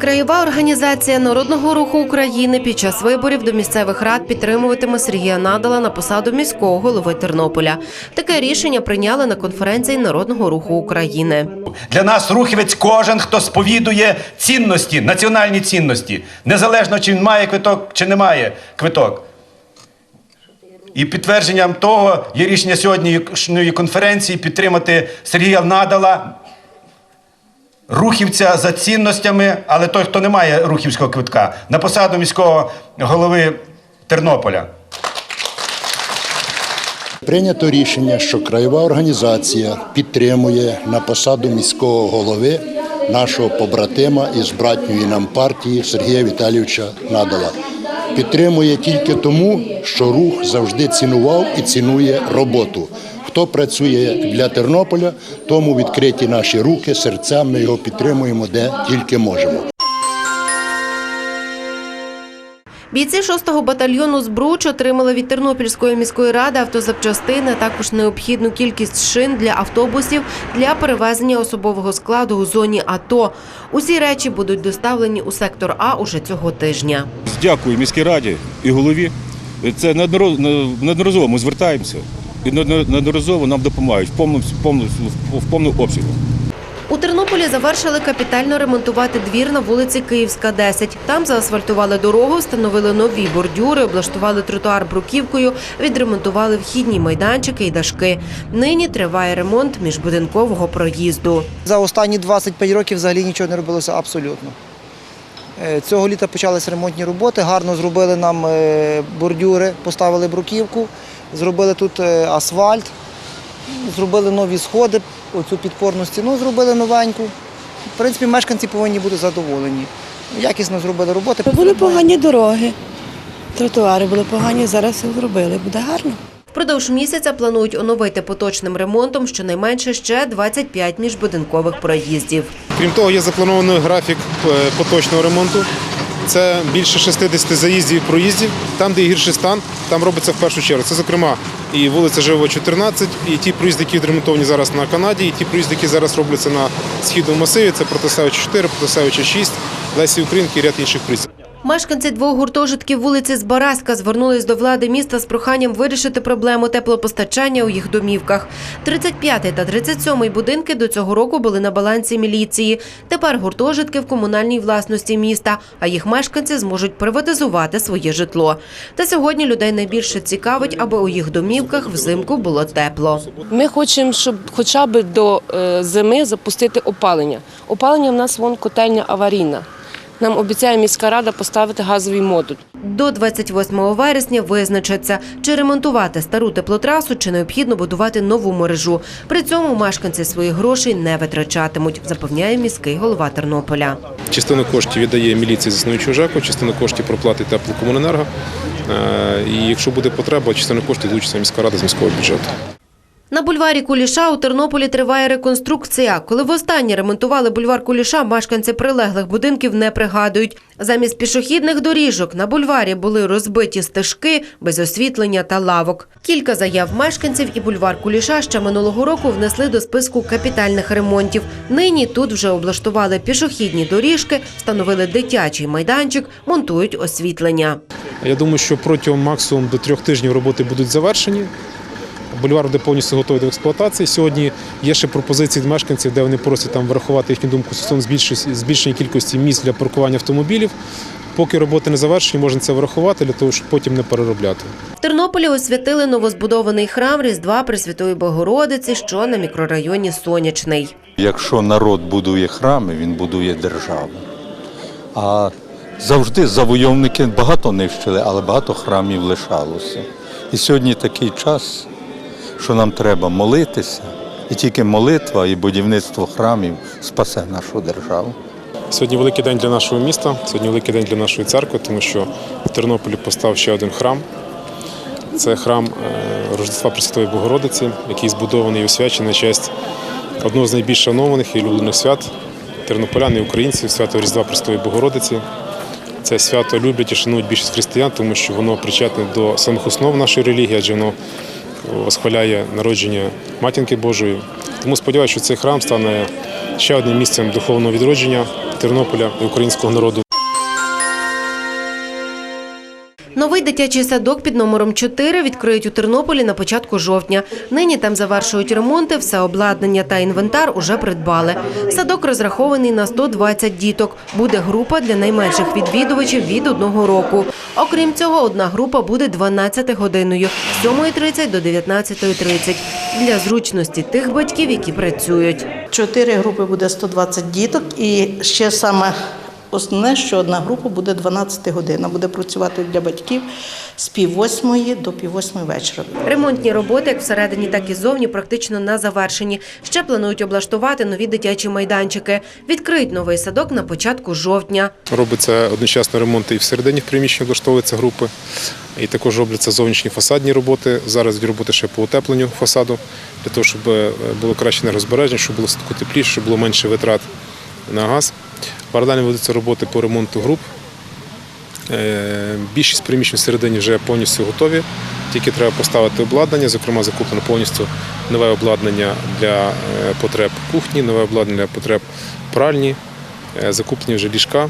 Краєва організація Народного руху України під час виборів до місцевих рад підтримуватиме Сергія Надала на посаду міського голови Тернополя. Таке рішення прийняли на конференції Народного руху України. Для нас рухівець кожен, хто сповідує цінності, національні цінності, незалежно чи він має квиток, чи не має квиток. І підтвердженням того є рішення сьогоднішньої конференції підтримати Сергія Надала, рухівця за цінностями, але той, хто не має рухівського квитка, на посаду міського голови Тернополя. Прийнято рішення, що краєва організація підтримує на посаду міського голови нашого побратима із братньої нам партії Сергія Віталійовича Надала. Підтримує тільки тому, що рух завжди цінував і цінує роботу. Хто працює для Тернополя, тому відкриті наші руки, серця. Ми його підтримуємо де тільки можемо. Бійці 6-го батальйону «Збруч» отримали від Тернопільської міської ради автозапчастини, також необхідну кількість шин для автобусів для перевезення особового складу у зоні АТО. Усі речі будуть доставлені у сектор А уже цього тижня. Дякую міській раді і голові. Це неодноразово ми звертаємося і неодноразово нам допомагають в повному, в повному, в повному обсягу. У Тернополі завершили капітально ремонтувати двір на вулиці Київська, 10. Там заасфальтували дорогу, встановили нові бордюри, облаштували тротуар бруківкою, відремонтували вхідні майданчики і дашки. Нині триває ремонт міжбудинкового проїзду. За останні 25 років взагалі нічого не робилося абсолютно. Е, Цього літа почалися ремонтні роботи, гарно зробили нам е, бордюри, поставили бруківку, зробили тут е, асфальт, зробили нові сходи, оцю підпорну стіну зробили новеньку. В принципі, мешканці повинні бути задоволені. Якісно зробили роботи. Були погані дороги, тротуари були погані, зараз все зробили. Буде гарно. Впродовж місяця планують оновити поточним ремонтом щонайменше ще 25 міжбудинкових проїздів. Крім того, є запланований графік е, поточного ремонту. Це більше 60 заїздів і проїздів. Там, де гірший стан, там робиться в першу чергу. Це, зокрема, і вулиця Живова, 14, і ті проїзди, які відремонтовані зараз на Канаді, і ті проїзди, які зараз робляться на східному масиві. Це Протасевича 4, Протасевича 6, Лесі Українки і ряд інших проїздів. Мешканці двох гуртожитків вулиці Збаразька звернулись до влади міста з проханням вирішити проблему теплопостачання у їх домівках. 35 та 37 будинки до цього року були на балансі міліції. Тепер гуртожитки в комунальній власності міста, а їх мешканці зможуть приватизувати своє житло. Та сьогодні людей найбільше цікавить, аби у їх домівках взимку було тепло. Ми хочемо, щоб хоча б до е, зими запустити опалення. Опалення в нас вон котельня аварійна. Нам обіцяє міська рада поставити газовий модуль. До 28 вересня визначаться, чи ремонтувати стару теплотрасу, чи необхідно будувати нову мережу. При цьому мешканці своїх грошей не витрачатимуть, запевняє міський голова Тернополя. Частину коштів віддає міліція з існуючого ЖЕКу, частину коштів проплатить теплокомуненерго. Е, І якщо буде потреба, частину коштів долучиться міська рада з міського бюджету. На бульварі Куліша у Тернополі триває реконструкція. Коли востаннє ремонтували бульвар Куліша, мешканці прилеглих будинків не пригадують. Замість пішохідних доріжок на бульварі були розбиті стежки без освітлення та лавок. Кілька заяв мешканців і бульвар Куліша ще минулого року внесли до списку капітальних ремонтів. Нині тут вже облаштували пішохідні доріжки, встановили дитячий майданчик, монтують освітлення. Я думаю, що протягом максимум до трьох тижнів роботи будуть завершені. Бульвар буде повністю готовий до експлуатації. Сьогодні є ще пропозиції від мешканців, де вони просять там врахувати їхню думку стосовно збільшення- збільшення кількості місць для паркування автомобілів. Поки роботи не завершені, можна це врахувати для того, щоб потім не переробляти. В Тернополі освятили новозбудований храм Різдва Пресвятої Богородиці, що на мікрорайоні Сонячний. Якщо народ будує храми, він будує державу. А завжди завойовники багато нищили, але багато храмів лишалося. І сьогодні такий час, що нам треба молитися, і тільки молитва і будівництво храмів спасе нашу державу. Сьогодні великий день для нашого міста, сьогодні великий день для нашої церкви, тому що в Тернополі постав ще один храм. Це храм е, Рождества Пресвятої Богородиці, який збудований і освячений на честь одного з найбільш шанованих і улюблених свят тернополян і українців свято Різдва Пресвятої Богородиці. Це свято люблять і шанують більшість християн, тому що воно причетне до самих основ нашої релігії, адже воно восхваляє народження матінки Божої. Тому сподіваюся, що цей храм стане ще одним місцем духовного відродження Тернополя і українського народу. Дитячий садок під номером 4 відкриють у Тернополі на початку жовтня. Нині там завершують ремонти, все обладнання та інвентар уже придбали. Садок розрахований на 120 діток. Буде група для найменших відвідувачів від одного року. Окрім цього, одна група буде 12-годинною з 7.30 до 19.30 для зручності тих батьків, які працюють. Чотири групи буде 120 діток, і ще саме основне, що одна група буде 12 годин. Буде працювати для батьків з пів восьмої до пів восьмої вечора. Ремонтні роботи як всередині, так і зовні практично на завершенні. Ще планують облаштувати нові дитячі майданчики. Відкриють новий садок на початку жовтня. Робиться одночасно ремонти і всередині в приміщенні влаштовуються групи, і також робляться зовнішні фасадні роботи. Зараз йдуть роботи ще по утепленню фасаду, для того, щоб е, було краще енергозбереження, щоб було тепліше, щоб було менше витрат на газ. Паралельно ведуться роботи по ремонту груп. Е, Більшість приміщень всередині вже повністю готові. Тільки треба поставити обладнання. Зокрема, закуплено повністю нове обладнання для е, потреб кухні, нове обладнання для потреб пральні, Е, закуплені вже ліжка,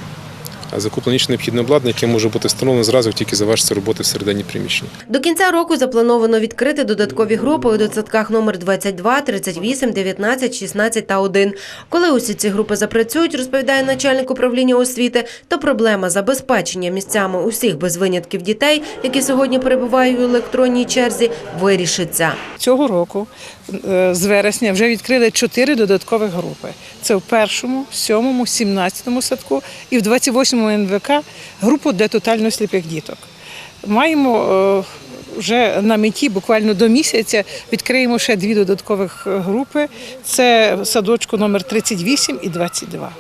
закуплено інше необхідне обладнання, яке може бути встановлено зразу, як тільки завершиться роботи всередині приміщення. До кінця року заплановано відкрити додаткові групи у дитсадках номер 22, 38, 19, 16 та 1. Коли усі ці групи запрацюють, розповідає начальник управління освіти, то проблема забезпечення місцями усіх без винятків дітей, які сьогодні перебувають у електронній черзі, вирішиться. Цього року е, з вересня вже відкрили чотири додаткові групи. Це в першому, сьомому, сімнадцятому садку і в 28-му НВК групу для тотально сліпих діток. Маємо е, вже на меті буквально до місяця відкриємо ще дві додаткових е, групи. Це садочку номер 38 і 22.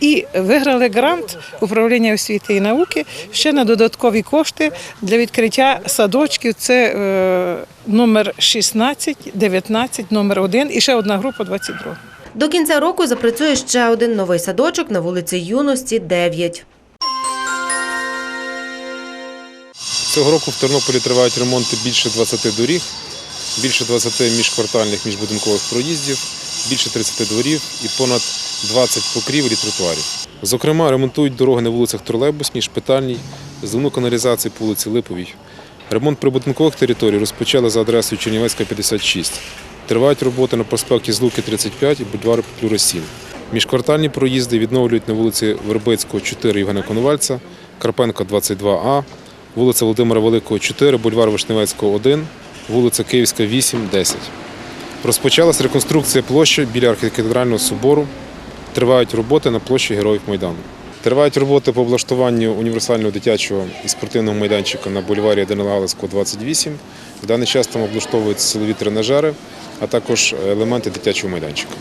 І виграли грант управління освіти і науки ще на додаткові кошти для відкриття садочків. Це е, номер 16, 19, номер 1 і ще одна група 22. До кінця року запрацює ще один новий садочок на вулиці Юності, 9. Цього року в Тернополі тривають ремонти більше 20 доріг, більше 20 міжквартальних міжбудинкових проїздів, більше 30 дворів і понад 20 покрівель і тротуарів. Зокрема, ремонтують дороги на вулицях Тролейбусній, Шпитальній, зливну каналізацію по вулиці Липовій. Ремонт прибудинкових територій розпочали за адресою Чернівецька, 56. Тривають роботи на проспекті Злуки, 35 і бульвару Петлюра 7. Міжквартальні проїзди відновлюють на вулиці Вербицького, 4 Євгена Коновальця, Карпенка, 22А, вулиця Володимира Великого, 4, бульвар Вишневецького, 1, вулиця Київська, 8, 10. Розпочалась реконструкція площі біля архітектурального собору. Тривають роботи на площі Героїв Майдану. Тривають роботи по облаштуванню універсального дитячого і спортивного майданчика на бульварі Галицького, 28. В даний час там облаштовуються силові тренажери, а також елементи дитячого майданчика.